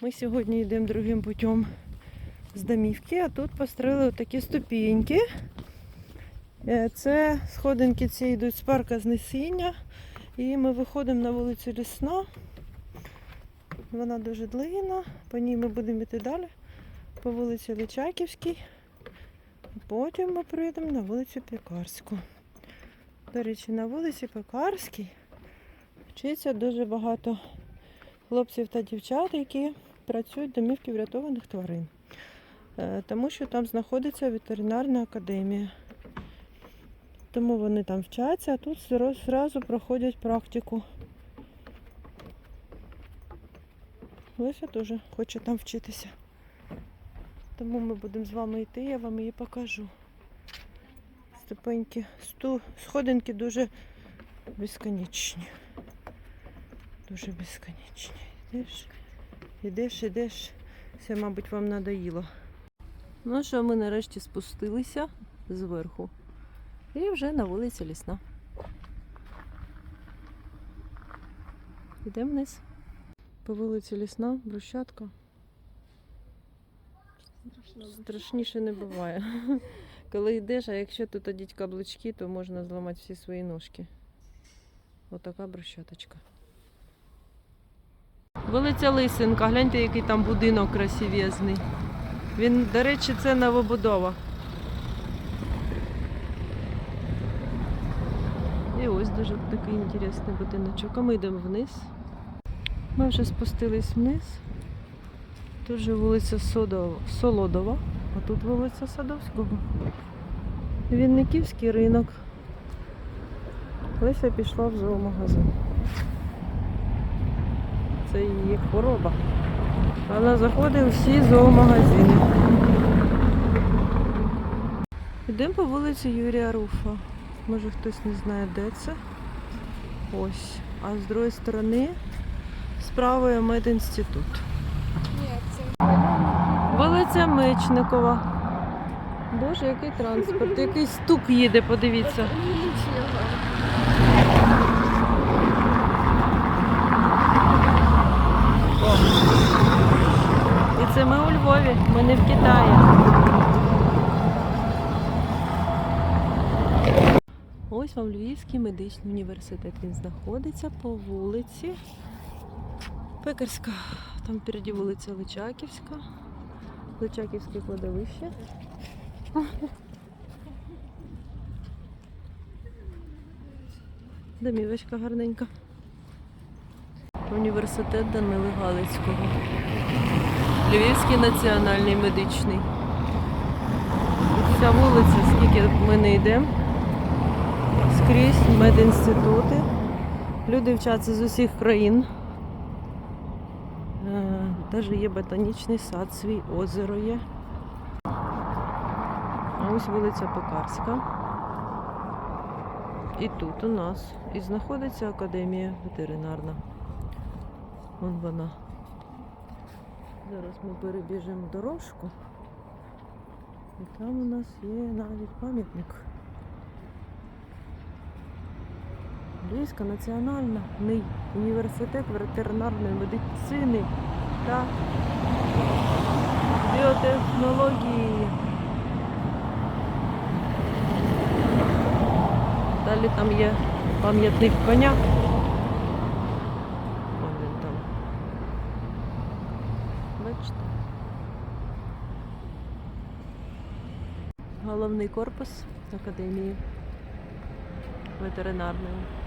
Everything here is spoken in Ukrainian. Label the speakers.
Speaker 1: Ми сьогодні йдемо другим путем з домівки, а тут построїли такі ступіньки. Е, Це сходинки ці йдуть з парка знесіння. І ми виходимо на вулицю Лісна. Вона дуже длинна, по ній ми будемо йти далі по вулиці Личаківській. Потім ми прийдемо на вулицю Пекарську. До речі, на вулиці Пекарській вчиться дуже багато хлопців та дівчат, які працюють домівки врятованих тварин. Е, Тому що там знаходиться ветеринарна академія. Тому вони там вчаться, а тут зразу проходять практику. Леся теж хоче там вчитися. Тому ми будемо з вами йти, я вам її покажу. Ступеньки, сту, сходинки дуже безконечні. Дуже безконечні. Йдеш, йдеш, йдеш. Все, мабуть, вам надоїло. Ну що, ми нарешті спустилися зверху. І вже на вулиці Лісна. Йдемо вниз. По вулиці Лісна, брусчатка. Страшніше не буває. Коли йдеш, а якщо тут одіть каблучки, то можна зламати всі свої ножки. Отака брусчаточка. Вулиця Лисенка, гляньте, який там будинок красивезний. Він, до речі, це новобудова. І ось дуже такий інтересний будиночок. А ми йдемо вниз. Ми вже спустились вниз. Тут же вулиця Солодова, а тут вулиця Садовського. Вінниківський ринок. Леся пішла в зоомагазин. Це її хвороба. Вона заходить у всі зоомагазини. Йдемо по вулиці Юрія Руфа. Може хтось не знає, де це. Ось. А з другої сторони справа медінститут. Вулиця Мечникова. Боже, який транспорт, який стук їде, подивіться.
Speaker 2: нічого.
Speaker 1: І це ми у Львові, ми не в Китаї. Ось вам Львівський медичний університет. Він знаходиться по вулиці Пекарська. Там впереді вулиця Личаківська. Личаківське кладовище. Домівочка гарненька. Університет Данили Галицького. Львівський національний медичний. Вся вулиця, скільки ми не йдемо. Скрізь медінститути. Люди вчаться з усіх країн. Навіть є ботанічний сад, свій озеро є. А ось вулиця Пекарська. І тут у нас і знаходиться академія ветеринарна. Вон вона. Зараз ми перебіжимо дорожку. І там у нас є навіть пам'ятник. Львівська національна університет ветеринарної медицини та біотехнології. Далі там є пам'ятник коня. Вон він там. Бачите? Головний корпус академії ветеринарної.